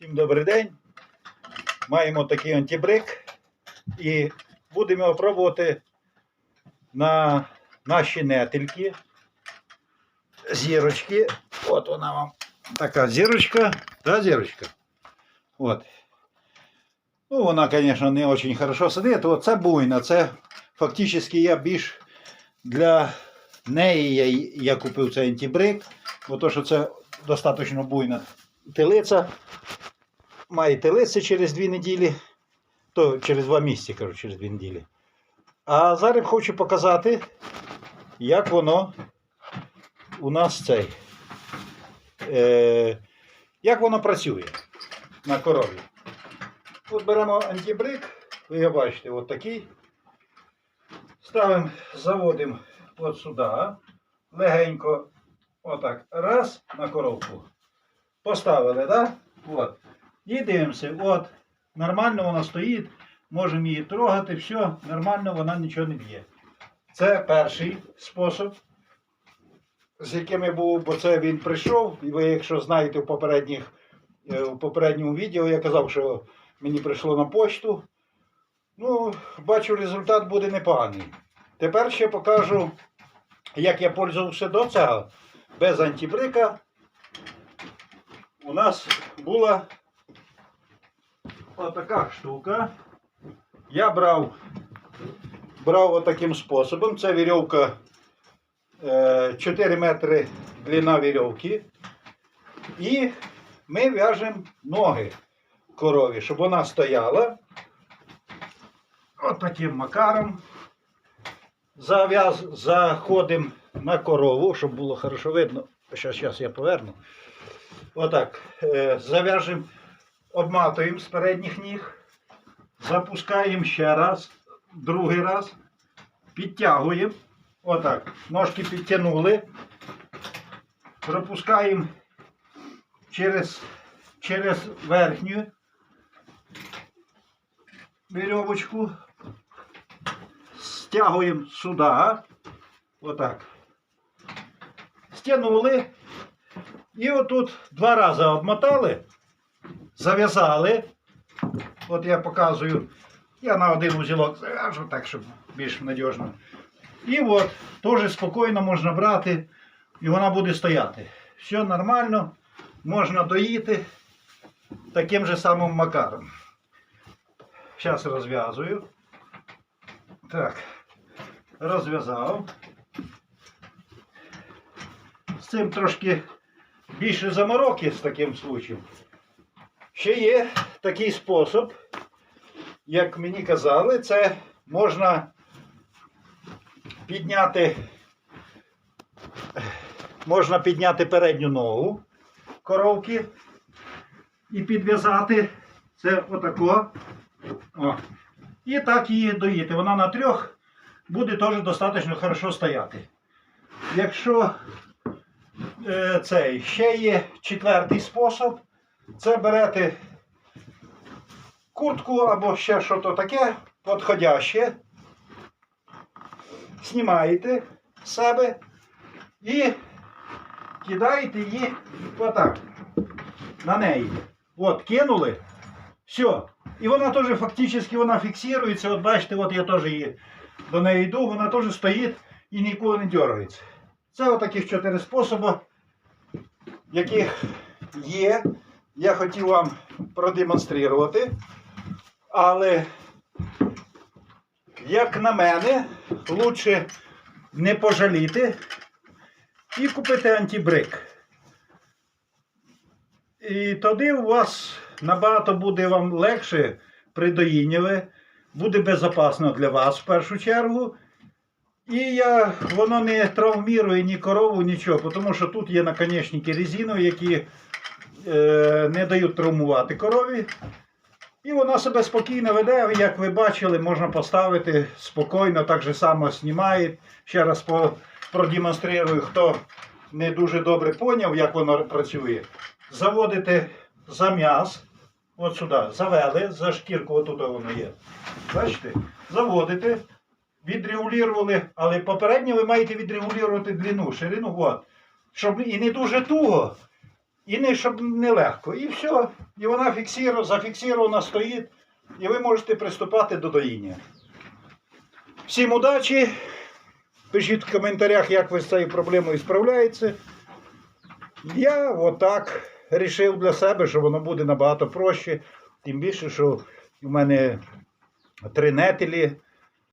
Всім добрий день. Маємо такий антибрик і будемо його пробувати на наші нетельки. Зірочки. От вона вам така зірочка. Та зірочка. От. Ну, вона, звісно, не дуже хорошо сидить. От це буйна. Це фактично я більш для неї я, я купив цей антибрик, бо то, що це достатньо буйна телиця має телиці через дві неділі, то через два місяці, кажу, через дві неділі. А зараз хочу показати, як воно у нас цей. Е, як воно працює на корові. От беремо антибрик, ви його бачите, от такий. Ставимо, заводимо от сюди, легенько, отак, раз на коровку. Поставили? Да? От. І дивимося, от, нормально вона стоїть, можемо її трогати, все, нормально, вона нічого не б'є. Це перший спосіб, з яким я був, бо це він прийшов, і ви, якщо знаєте в попередніх, е, в попередньому відео, я казав, що мені прийшло на почту. Ну, бачу, результат буде непоганий. Тепер ще покажу, як я пользувався до цього. Без антибрика. У нас була отака штука. Я брав, брав отаким способом. Це вірьовка е, 4 метри длина вірьовки. І ми в'яжемо ноги корові, щоб вона стояла. Отаким макаром. Зав'яз, заходимо на корову, щоб було хорошо видно. Зараз, зараз я поверну. Отак. Е, зав'яжемо обматуємо з передніх ніг, запускаємо ще раз, другий раз, підтягуємо. Отак. Ножки підтягнули. Пропускаємо через, через верхню вірьовочку. Стягуємо сюди. Отак. Стягнули. І отут два рази обмотали зав'язали. От я показую. Я на один узілок зав'яжу так, щоб більш надіжно. І от, теж спокійно можна брати, і вона буде стояти. Все нормально, можна доїти таким же самим макаром. Зараз розв'язую. Так, розв'язав. З цим трошки більше замороки з таким случаєм. Ще є такий спосіб, як мені казали, це можна підняти, можна підняти передню ногу коровки і підв'язати це отако. О. І так її доїти. Вона на трьох буде теж достатньо хорошо стояти. Якщо е, цей ще є четвертий спосіб. Це берете куртку або ще щось таке підходяще, знімаєте з себе і кидаєте її отак на неї. От, кинули. Все. І вона теж фактично вона фіксується. От бачите, от я теж її до неї йду, вона теж стоїть і ніколи не дергається. Це отаких чотири способи, яких є я хотів вам продемонструвати, але, як на мене, краще не пожаліти і купити антибрик. І тоді у вас набагато буде вам легше при доїнняві, буде безпечно для вас в першу чергу. І я, воно не травмірує ні корову, нічого, тому що тут є наконечники резинові, які не дають травмувати корові. І вона себе спокійно веде, як ви бачили, можна поставити спокійно, так же само знімає. Ще раз продемонструю, хто не дуже добре поняв, як воно працює. Заводите за м'яз, от сюди, завели, за шкірку, отут воно є. Бачите? Заводите, відрегулювали, але попередньо ви маєте відрегулювати длину, ширину, от. Щоб і не дуже туго, І не щоб не легко. І все. І вона фіксірована, зафіксирована стоїть, і ви можете приступати до доїння. Всім удачі! Пишіть в коментарях, як ви з цією проблемою справляєтеся. Я отак вирішив для себе, що воно буде набагато проще. Тим більше, що в мене три нетелі